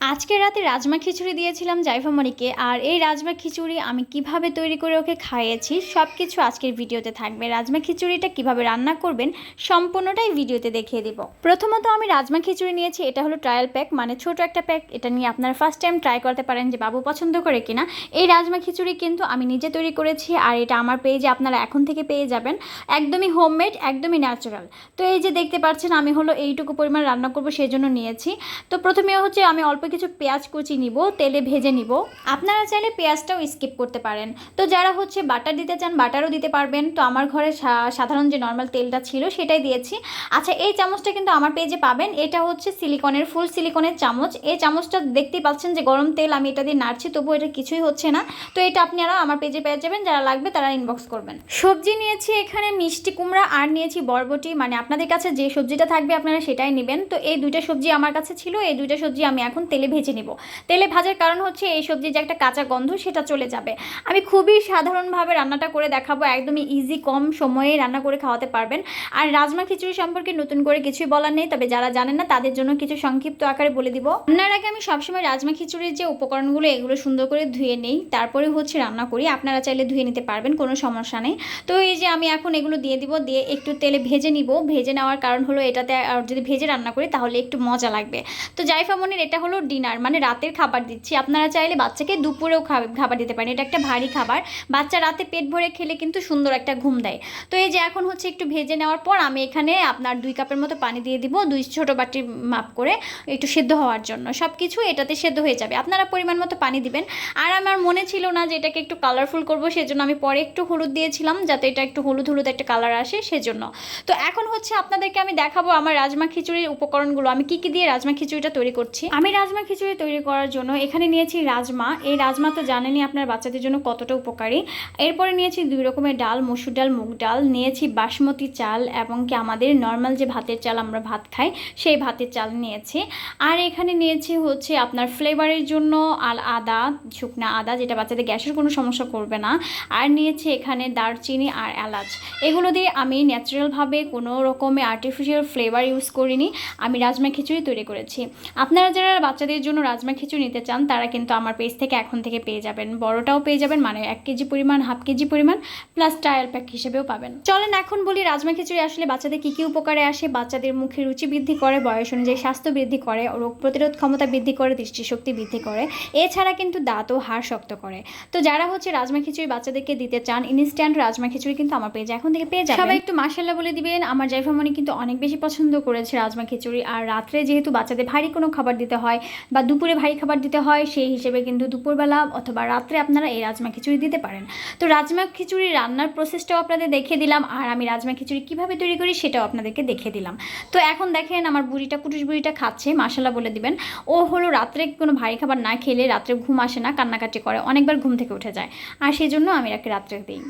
আজকে রাতে রাজমা খিচুড়ি দিয়েছিলাম জাইফামণিকে, আর এই রাজমা খিচুড়ি আমি কীভাবে তৈরি করে ওকে খাইয়েছি সব কিছু আজকের ভিডিওতে থাকবে। রাজমা খিচুড়িটা কীভাবে রান্না করবেন সম্পূর্ণটাই ভিডিওতে দেখিয়ে দিব। প্রথমত আমি রাজমা খিচুড়ি নিয়েছি, এটা হলো ট্রায়াল প্যাক মানে ছোট একটা প্যাক এটা নিয়ে আপনারা ফার্স্ট টাইম ট্রাই করতে পারেন যে বাবু পছন্দ করে কিনা। এই রাজমা খিচুড়ি কিন্তু আমি নিজে তৈরি করেছি, আর এটা আমার পেজে আপনারা এখন থেকে পেয়ে যাবেন। একদমই হোমমেড একদমই ন্যাচারাল তো এই যে দেখতে পাচ্ছেন, আমি হলো এইটুকু পরিমাণ রান্না করব সেই জন্য নিয়েছি। তো প্রথমে হচ্ছে আমি অল্প কিছু পেঁয়াজ কুচি নিব, তেলে ভেজে নিব। আপনারা চাইলে পেঁয়াজটাও স্কিপ করতে পারেন। তো যারা হচ্ছে বাটার দিতে চান বাটারও দিতে পারবেন। তো আমার ঘরে সাধারণ যে নর্মাল তেলটা ছিল সেটাই দিয়েছি। আচ্ছা এই চামচটা কিন্তু আমার পেজে পাবেন। এটা হচ্ছে সিলিকনের ফুল সিলিকনের চামচ। এই চামচটা দেখতেই পাচ্ছেন যে গরম তেল, আমি এটা দিয়ে নাড়ছি, তবুও এটা কিছুই হচ্ছে না। তো এটা আপনারা আমার পেজে পেয়ে যাবেন। যারা লাগবে তারা ইনবক্স করবেন। সবজি নিয়েছি এখানে মিষ্টি কুমড়া আর নিয়েছি বরবটি। মানে আপনাদের কাছে যে সবজিটা থাকবে আপনারা সেটাই নেবেন। তো এই দুইটা সবজি আমার কাছে ছিল। এই দুইটা সবজি আমি এখন তেলে ভেজে নিব। তেলে ভাজার কারণ হচ্ছে এই সবজির যে একটা কাঁচা গন্ধ সেটা চলে যাবে। আমি খুবই সাধারণভাবে রান্নাটা করে দেখাবো, একদমই ইজি কম সময়ে রান্না করে খাওয়াতে পারবেন। আর রাজমা খিচুড়ি সম্পর্কে নতুন করে কিছুই বলার নেই, তবে যারা জানেন না তাদের জন্য কিছু সংক্ষিপ্ত আকারে বলে দিব। রান্নার আগে আমি সবসময় রাজমা খিচুড়ির যে উপকরণগুলো, এগুলো সুন্দর করে ধুয়ে নেই। তারপরে হচ্ছে রান্না করি। আপনারা চাইলে ধুয়ে নিতে পারবেন, কোনো সমস্যা নেই। তো এই যে আমি এখন এগুলো দিয়ে দিব, দিয়ে একটু তেলে ভেজে নিব। ভেজে নেওয়ার কারণ হলো এটাতে যদি ভেজে রান্না করি তাহলে একটু মজা লাগবে। তো জাইফামনির এটা হলো ডিনার মানে রাতের খাবার দিচ্ছি। আপনারা চাইলে বাচ্চাকে দুপুরেও খাবার দিতে পারেন। এটা একটা ভারী খাবার। বাচ্চা রাতে পেট ভরে খেলে কিন্তু সুন্দর একটা ঘুম দেয়। তো এই যে এখন হচ্ছে একটু ভেজে নেওয়ার পর আমি এখানে আপনার দুই কাপের মতো পানি দিয়ে দিব, দুই ছোট বাটির মাপ করে একটু সেদ্ধ হওয়ার জন্য। সব কিছু এটাতে সেদ্ধ হয়ে যাবে। আপনারা পরিমাণ মতো পানি দিবেন। আর আমার মনে ছিল না যে এটাকে একটু কালারফুল করব, সেজন্য আমি পরে একটু হলুদ দিয়েছিলাম, যাতে এটা একটু হলুদ হলুদ একটা কালার আসে সেজন্য। তো এখন হচ্ছে আপনাদেরকে আমি দেখাবো আমার রাজমা খিচুড়ির উপকরণগুলো। আমি কি কি দিয়ে রাজমা খিচুড়িটা তৈরি করছি? আমি রাজমা খিচুড়ি তৈরি করার জন্য এখানে নিয়েছি রাজমা। এই রাজমা তো জানেনই আপনার বাচ্চাদের জন্য কতটা উপকারী। এরপরে নিয়েছি দুই রকমের ডাল, মসুর ডাল, মুগ ডাল। নিয়েছি বাসমতি চাল এবং কি আমাদের নর্মাল যে ভাতের চাল আমরা ভাত খাই, সেই ভাতের চাল নিয়েছি। আর এখানে নিয়েছি হচ্ছে আপনার ফ্লেভারের জন্য আল আদা, শুকনা আদা, যেটা বাচ্চাদের গ্যাসের কোনো সমস্যা করবে না। আর নিয়েছি এখানে দারচিনি আর এলাচ। এগুলো দিয়ে আমি ন্যাচারালভাবে কোনো রকমের আর্টিফিশিয়াল ফ্লেভার ইউজ করিনি। আমি রাজমা খিচুড়ি তৈরি করেছি। আপনারা যারা বাচ্চাদের জন্য রাজমা খিচুড়ি নিতে চান, তারা কিন্তু আমার পেজ থেকে এখন থেকে পেয়ে যাবেন। বড়টাও পেয়ে যাবেন মানে এক কেজি পরিমাণ, হাফ কেজি পরিমাণ প্লাস ট্রায়াল প্যাক হিসেবেও পাবেন। চলেন এখন বলি রাজমা খিচুড়ি আসলে বাচ্চাদের কী কী উপকারে আসে, বাচ্চাদের মুখে রুচি বৃদ্ধি করে, বয়স অনুযায়ী স্বাস্থ্য বৃদ্ধি করে, রোগ প্রতিরোধ ক্ষমতা বৃদ্ধি করে, দৃষ্টিশক্তি বৃদ্ধি করে, এছাড়া কিন্তু দাঁত ও হাড় শক্ত করে। তো যারা হচ্ছে রাজমা খিচুড়ি বাচ্চাদেরকে দিতে চান ইনস্ট্যান্ট রাজমা খিচুড়ি কিন্তু আমার পেজে এখন থেকে পেয়ে যাবেন। সবাই একটু মাসাল্লাহ বলে দিবেন, আমার জাইফামণি কিন্তু অনেক বেশি পছন্দ করেছে রাজমা খিচুড়ি। আর রাত্রে যেহেতু বাচ্চাদের ভারী কোনো খাবার দিতে হয় বা দুপুরে ভারী খাবার দিতে হয়, সেই হিসেবে কিন্তু দুপুরবেলা অথবা রাত্রে আপনারা এই রাজমা খিচুড়ি দিতে পারেন। তো রাজমা খিচুড়ি রান্নার প্রসেসটাও আপনাদের দেখে দিলাম, আর আমি রাজমা খিচুড়ি কীভাবে তৈরি করি সেটাও আপনাদেরকে দেখে দিলাম। তো এখন দেখেন আমার বুড়িটা, কুটুস বুড়িটা খাচ্ছে মাসাল্লাহ বলে দিবেন। ও হলো রাত্রে কোনো ভারী খাবার না খেলে রাত্রে ঘুম আসে না, কান্নাকাটি করে, অনেকবার ঘুম থেকে উঠে যায়। আর সেই জন্য আমি একে রাত্রে দিই।